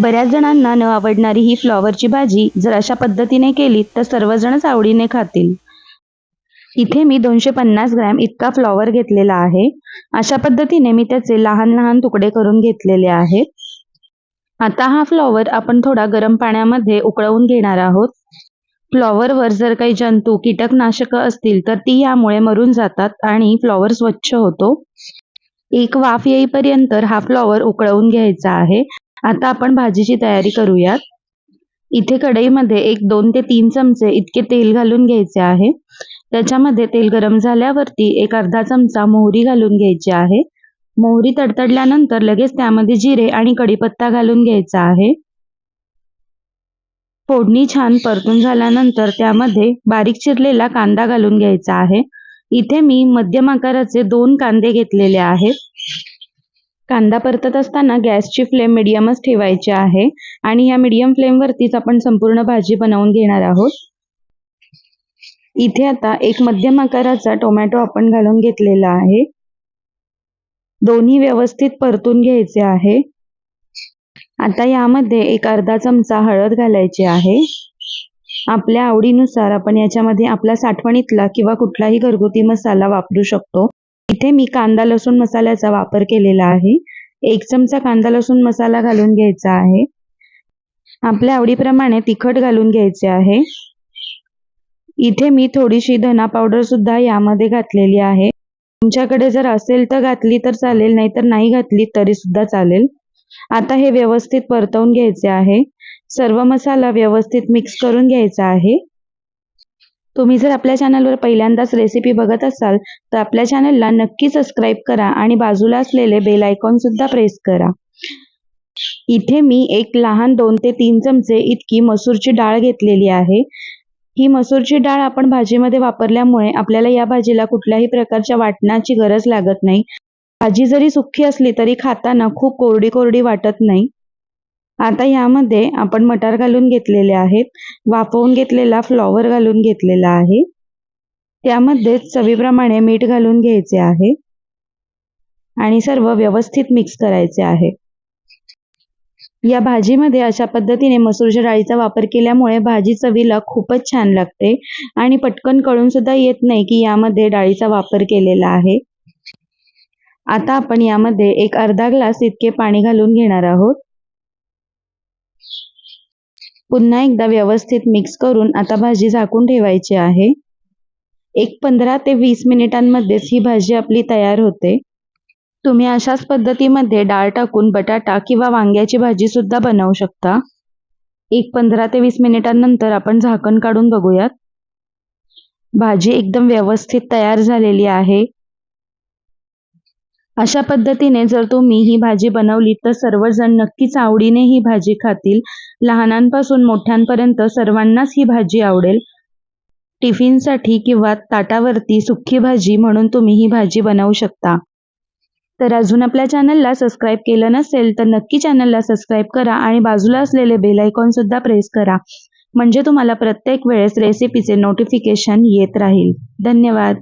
बऱ्याच जणांना न आवडणारी ही फ्लॉवरची भाजी जर अशा पद्धतीने केली तर सर्वजणच आवडीने खातील. इथे मी दोनशे पन्नास ग्रॅम इतका फ्लॉवर घेतलेला आहे. अशा पद्धतीने मी त्याचे लहान लहान तुकडे करून घेतलेले आहेत. आता हा फ्लॉवर आपण थोडा गरम पाण्यामध्ये उकळवून घेणार आहोत. फ्लॉवरवर जर काही जंतू कीटकनाशक असतील तर ती यामुळे मरून जातात आणि फ्लॉवर स्वच्छ होतो. एक वाफ येईपर्यंत हा फ्लॉवर उकळवून घ्यायचा आहे. आता आपण भाजीची तयारी करूयात. इथे कढईमध्ये एक दोन ते तीन चमचे इतके तेल घालून घ्यायचे आहे. त्याच्यामध्ये तेल गरम झाल्यावरती एक अर्धा चमचा मोहरी घालून घ्यायची आहे. मोहरी तडतडल्यानंतर लगेच त्यामध्ये जिरे आणि कढीपत्ता घालून घ्यायचा आहे. फोडणी छान परतून झाल्यानंतर त्यामध्ये बारीक चिरलेला कांदा घालून घ्यायचा आहे. इथे मी मध्यम आकाराचे दोन कांदे घेतलेले आहेत. कांदा परतत असताना गॅसची फ्लेम मिडियमच ठेवायची आहे. आणि या मिडियम फ्लेमवरतीच आपण संपूर्ण भाजी बनवून घेणार आहोत. इथे आता एक मध्यम आकाराचा टोमॅटो आपण घालून घेतलेला आहे. दोन्ही व्यवस्थित परतून घ्यायचे आहे. आता यामध्ये एक अर्धा चमचा हळद घालायची आहे. आपल्या आवडीनुसार आपण याच्यामध्ये आपला साठवणीतला किंवा कुठलाही घरगुती मसाला वापरू शकतो. इथे मी कांदा लसूण मसाल्याचा वापर केलेला आहे. एक चमचा कांदा लसूण मसाला घालून घ्यायचा आहे. आपल्या आवडीप्रमाणे तिखट घालून घ्यायचे आहे. इथे मी थोडीशी धना पावडर सुद्धा यामध्ये घातलेली आहे. तुमच्याकडे जर असेल तर घातली तर चालेल नाहीतर नाही घातली तरी सुद्धा चालेल. आता हे व्यवस्थित परतवून घ्यायचे आहे. सर्व मसाला व्यवस्थित मिक्स करून घ्यायचा आहे. तुम्ही जर आपल्या चॅनलवर पहिल्यांदाच रेसिपी बघत असाल तर आपल्या चॅनलला नक्की सबस्क्राईब करा आणि बाजूला असलेले बेल आयकॉन सुद्धा प्रेस करा. इथे मी एक लहान दोन ते तीन चमचे इतकी मसूरची डाळ घेतलेली आहे. ही मसूरची डाळ आपण भाजीमध्ये वापरल्यामुळे आपल्याला या भाजीला कुठल्याही प्रकारच्या वाटणाची गरज लागत नाही. भाजी जरी सुखी असली तरी खाताना खूप कोरडी कोरडी वाटत नाही. आता यामध्ये आपण मटार घालून घेतलेले आहेत वाफवून घेतलेला फ्लॉवर घालून घेतलेला आहे. त्यामध्ये चवीप्रमाणे मीठ घालून घ्यायचे आहे आणि सर्व व्यवस्थित मिक्स करायचे आहे. या भाजीमध्ये अशा पद्धतीने मसूरच्या डाळीचा वापर केल्यामुळे भाजी चवीला खूपच छान लागते आणि पटकन कळून सुद्धा येत नाही की यामध्ये डाळीचा वापर केलेला आहे. आता आपण यामध्ये एक अर्धा ग्लास इतके पाणी घालून घेणार आहोत. पुन्हा एकदा व्यवस्थित मिक्स करून आता भाजी झाकून ठेवायची आहे. एक पंधरा ते वीस मिनिटांमध्येच ही भाजी आपली तयार होते. तुम्ही अशाच पद्धतीमध्ये डाळ टाकून बटाटा किंवा वांग्याची भाजी सुद्धा बनवू शकता. एक पंधरा ते वीस मिनिटांनंतर आपण झाकण काढून बघूयात. भाजी एकदम व्यवस्थित तयार झालेली आहे. अशा पद्धतीने जर तुम्ही ही भाजी बनवली तर सर्वजण नक्कीच आवडीने ही भाजी खातील. लहानांपासून मोठ्यांपर्यंत सर्वांनाच ही भाजी आवडेल. टिफिनसाठी किंवा ताटावरती सुक्की भाजी म्हणून तुम्ही ही भाजी बनवू शकता. तर अजून आपल्या चॅनलला सबस्क्राईब केलं नसेल तर नक्की चॅनलला सबस्क्राईब करा आणि बाजूला असलेले बेल आयकॉन सुद्धा प्रेस करा. म्हणजे तुम्हाला प्रत्येक वेळेस रेसिपीचे नोटिफिकेशन येत राहील. धन्यवाद.